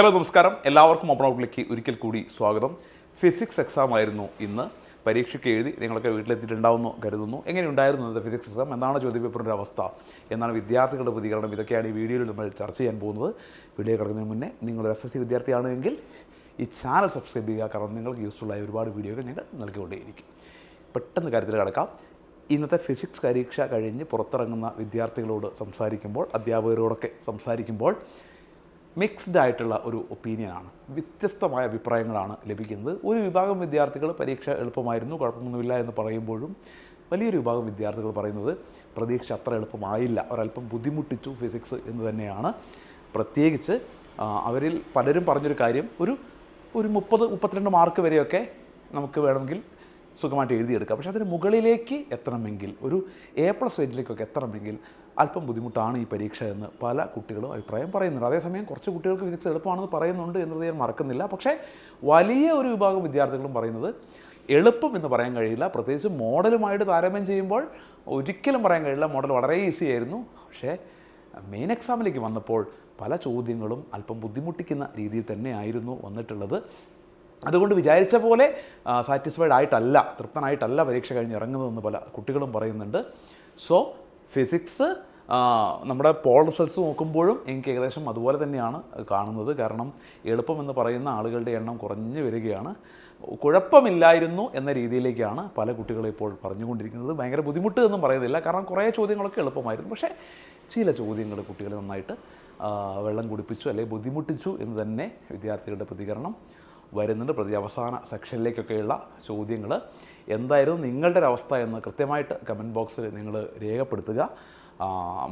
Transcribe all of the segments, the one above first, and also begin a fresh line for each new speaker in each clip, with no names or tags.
Hello നമസ്കാരം. എല്ലാവർക്കും open ഔട്ടിലേക്ക് ഒരിക്കൽ കൂടി സ്വാഗതം. ഫിസിക്സ് എക്സാം ആയിരുന്നു ഇന്ന്. പരീക്ഷയ്ക്ക് എഴുതി നിങ്ങളൊക്കെ വീട്ടിലെത്തിയിട്ടുണ്ടാവുമെന്ന് കരുതുന്നു. എങ്ങനെയുണ്ടായിരുന്നു ഇന്നത്തെ ഫിസിക്സ് എക്സാം എന്താണ് ചോദ്യപേപ്പറിന്റെ അവസ്ഥ? എന്നാണ് വിദ്യാർത്ഥികളുടെ പ്രതികരണം? ഇതൊക്കെയാണ് ഈ വീഡിയോയിൽ നമ്മൾ ചർച്ച ചെയ്യാൻ പോകുന്നത്. വീഡിയോ കിടക്കുന്നതിന് മുന്നേ നിങ്ങൾ എസ് എസ് സി വിദ്യാർത്ഥിയാണെങ്കിൽ ഈ ചാനൽ സബ്സ്ക്രൈബ് ചെയ്യുക. കാരണം നിങ്ങൾക്ക് യൂസ്ഫുൾ ആയ ഒരുപാട് വീഡിയോകൾ ഞങ്ങൾ നൽകിക്കൊണ്ടേയിരിക്കും. പെട്ടെന്ന് കാര്യത്തിൽ കിടക്കാം. ഇന്നത്തെ ഫിസിക്സ് പരീക്ഷ കഴിഞ്ഞ് പുറത്തിറങ്ങുന്ന വിദ്യാർത്ഥികളോട് സംസാരിക്കുമ്പോൾ അധ്യാപകരോടൊക്കെ സംസാരിക്കുമ്പോൾ മിക്സ്ഡ് ആയിട്ടുള്ള ഒരു ഒപ്പീനിയനാണ് വ്യത്യസ്തമായ അഭിപ്രായങ്ങളാണ് ലഭിക്കുന്നത്. ഒരു വിഭാഗം വിദ്യാർത്ഥികൾ പരീക്ഷ എളുപ്പമായിരുന്നു കുഴപ്പമൊന്നുമില്ല എന്ന് പറയുമ്പോഴും വലിയൊരു വിഭാഗം വിദ്യാർത്ഥികൾ പറയുന്നത് പ്രതീക്ഷ അത്ര എളുപ്പമായില്ല. ഒരല്പം ബുദ്ധിമുട്ടിച്ചു ഫിസിക്സ് എന്ന് തന്നെയാണ്. പ്രത്യേകിച്ച് അവരിൽ പലരും പറഞ്ഞൊരു കാര്യം ഒരു ഒരു മുപ്പത് മുപ്പത്തിരണ്ട് മാർക്ക് വരെയൊക്കെ നമുക്ക് വേണമെങ്കിൽ സുഖമായിട്ട് എഴുതിയെടുക്കാം. പക്ഷേ അതിന് മുകളിലേക്ക് എത്തണമെങ്കിൽ ഒരു എ പ്ലസ് റേഞ്ചിലേക്കൊക്കെ എത്തണമെങ്കിൽ അല്പം ബുദ്ധിമുട്ടാണ് ഈ പരീക്ഷ എന്ന് പല കുട്ടികളും അഭിപ്രായം പറയുന്നുണ്ട്. അതേസമയം കുറച്ച് കുട്ടികൾക്ക് ഫിസിക്സ് എളുപ്പമാണെന്ന് പറയുന്നുണ്ട് എന്നത് ഞാൻ മറക്കുന്നില്ല. പക്ഷേ വലിയ ഒരു വിഭാഗം വിദ്യാർത്ഥികളും പറയുന്നത് എളുപ്പം എന്ന് പറയാൻ കഴിയില്ല. പ്രത്യേകിച്ച് മോഡലുമായിട്ട് താരതമ്യം ചെയ്യുമ്പോൾ ഒരിക്കലും പറയാൻ കഴിയില്ല. മോഡൽ വളരെ ഈസി ആയിരുന്നു. പക്ഷേ മെയിൻ എക്സാമിലേക്ക് വന്നപ്പോൾ പല ചോദ്യങ്ങളും അല്പം ബുദ്ധിമുട്ടിക്കുന്ന രീതിയിൽ തന്നെയായിരുന്നു വന്നിട്ടുള്ളത്. അതുകൊണ്ട് വിചാരിച്ച പോലെ സാറ്റിസ്ഫൈഡ് ആയിട്ടല്ല തൃപ്തനായിട്ടല്ല പരീക്ഷ കഴിഞ്ഞ് ഇറങ്ങുന്നതെന്ന് പല കുട്ടികളും പറയുന്നുണ്ട്. സോ ഫിസിക്സ് നമ്മുടെ പോൾ റിസൾട്ട്സ് നോക്കുമ്പോഴും എനിക്ക് ഏകദേശം അതുപോലെ തന്നെയാണ് കാണുന്നത്. കാരണം എളുപ്പം എന്ന് പറയുന്ന ആളുകളുടെ എണ്ണം കുറഞ്ഞു വരികയാണ്. കുഴപ്പമില്ലായിരുന്നു എന്ന രീതിയിലേക്കാണ് പല കുട്ടികളും ഇപ്പോൾ പറഞ്ഞുകൊണ്ടിരിക്കുന്നത്. ഭയങ്കര ബുദ്ധിമുട്ട് എന്നും പറയുന്നില്ല. കാരണം കുറേ ചോദ്യങ്ങളൊക്കെ എളുപ്പമായിരുന്നു. പക്ഷേ ചില ചോദ്യങ്ങൾ കുട്ടികളെ നന്നായിട്ട് വെള്ളം കുടിപ്പിച്ചു അല്ലെങ്കിൽ ബുദ്ധിമുട്ടിച്ചു എന്ന് തന്നെ വിദ്യാർത്ഥികളുടെ പ്രതികരണം. വരുന്നുണ്ട്. പ്രതി അവസാന സെക്ഷനിലേക്കൊക്കെയുള്ള ചോദ്യങ്ങൾ എന്തായിരുന്നു നിങ്ങളുടെ ഒരു അവസ്ഥ എന്ന് കൃത്യമായിട്ട് കമന്റ് ബോക്സിൽ നിങ്ങൾ രേഖപ്പെടുത്തുക.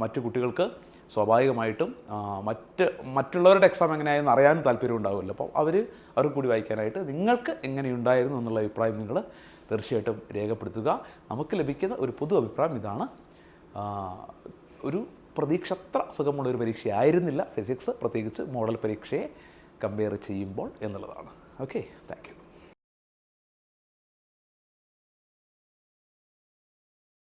മറ്റു കുട്ടികൾക്ക് സ്വാഭാവികമായിട്ടും മറ്റ് മറ്റുള്ളവരുടെ എക്സാം എങ്ങനെയായെന്ന് അറിയാനും താല്പര്യം ഉണ്ടാവുമല്ലോ. അപ്പോൾ അവർ അവർ കൂടി വായിക്കാനായിട്ട് നിങ്ങൾക്ക് എങ്ങനെയുണ്ടായിരുന്നു എന്നുള്ള അഭിപ്രായം നിങ്ങൾ തീർച്ചയായിട്ടും രേഖപ്പെടുത്തുക. നമുക്ക് ലഭിക്കുന്ന ഒരു പൊതു അഭിപ്രായം ഇതാണ്. ഒരു പ്രതീക്ഷത്ര സുഖമുള്ള ഒരു പരീക്ഷയായിരുന്നില്ല. ഫിസിക്സ് പ്രത്യേകിച്ച് മോഡൽ പരീക്ഷയെ കമ്പയർ ചെയ്യുമ്പോൾ എന്നുള്ളതാണ്. Okay, thank you.